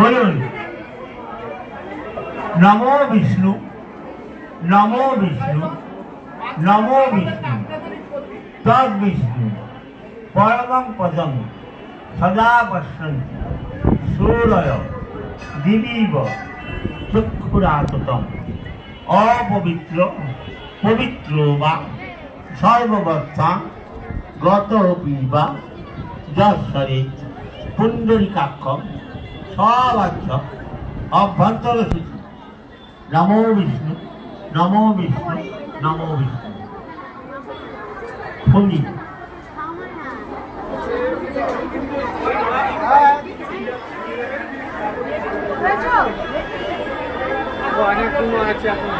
বলুন। নমো বিষ্ণু নমো বিষ্ণু নমো বিষ্ণু তদ বিষ্ণু, পরমং পদম, সদা পশ্যন্তি, সূরয়, দিবীব, চক্ষুরাততম, অপবিত্র, পবিত্র বা সর্ববস্থা গত বা যশ্বরে। পুণ্ডরিকাক্ষ সবাচ্য অভ্যন্তর সূচি। নমো বিষ্ণু নমো বিষ্ণু নমো বিষ্ণু। অনেক আছে এখন